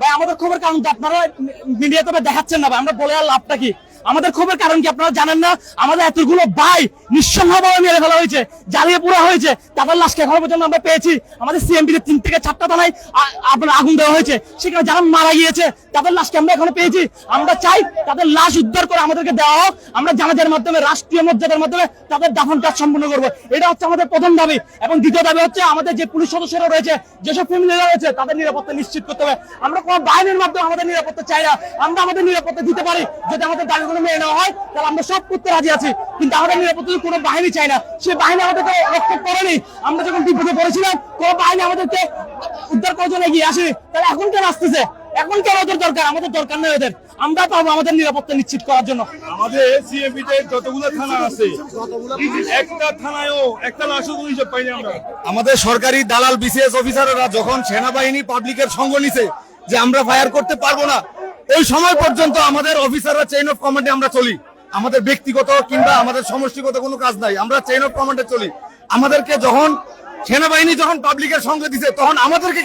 ভাই, আমাদের খবর কারণ আপনারা মিডিয়া তবে দেখাচ্ছেন না ভাই, আমরা বলে আর লাভটা কি? আমাদের খবর কারণ কি আপনারা জানেন না? আমাদের এতগুলো ভাই নিঃসংভাবে মেরে ফেলা হয়েছে, জ্বালিয়ে পোড়া হয়েছে। তাদের লাশকে এখনও পর্যন্ত আমরা পেয়েছি। আমাদের সিএমপি তিন থেকে চারটা থানায় আপনার আগুন দেওয়া হয়েছে। সেখানে যারা মারা গিয়েছে, তাদের লাশকে আমরা এখনও পেয়েছি। আমরা চাই তাদের লাশ উদ্ধার করে আমাদেরকে দেওয়া হোক। আমরা জানাজার মাধ্যমে, রাষ্ট্রীয় মর্যাদার মাধ্যমে তাদের দাফন কাজ সম্পন্ন করব। এটা হচ্ছে আমাদের প্রথম দাবি। এবং দ্বিতীয় দাবি হচ্ছে আমাদের যে পুলিশ সদস্যরা রয়েছে, যেসব ফ্যামিলিরা রয়েছে, তাদের নিরাপত্তা নিশ্চিত করতে হবে। আমরা কোনো বাহিনীর মাধ্যমে আমাদের নিরাপত্তা চাই না। আমরা আমাদের নিরাপত্তা দিতে পারি। যদি আমাদের দাবিগুলো মেনে নেওয়া হয় তাহলে আমরা সব করতে রাজি আছি। কিন্তু আমাদের নিরাপত্তা কোনো বাহিনী চাই না। সে বাহিনী আমাদেরকে রক্ষা করেনি। আমরা যখন বিপদে পড়েছিলাম কোনো বাহিনী আমাদেরকে উদ্ধার করার জন্য এগিয়ে আসেনি। তাহলে এখন কেন আসতেছে? এখন কেন ওদের দরকার? আমাদের দরকার নেই ওদের। আমরা পাবো আমাদের নিরাপত্তা নিশ্চিত করার জন্য। আমাদের সিএমপি তে যতগুলো থানা আছে একটা থানায়ও একটা লাশও কোনো হিসাব পাইনি আমরা। আমাদের সরকারি দালাল বিসিএস অফিসাররা যখন সেনাবাহিনী পাবলিকের সঙ্গ নিছে যে আমরা ফায়ার করতে পারব না ওই সময় পর্যন্ত আমাদের অফিসাররা চেইন অফ কমান্ডে আমরা চলি। আমাদের ব্যক্তিগত কিংবা আমাদের সমষ্টিগত কোনো কাজ নাই। আমরা চেইন অফ কমান্ডে চলি। আমাদেরকে যখন সেনাবাহিনী যখন পাবলিকের সঙ্গে দিছে, তখন আমাদেরকে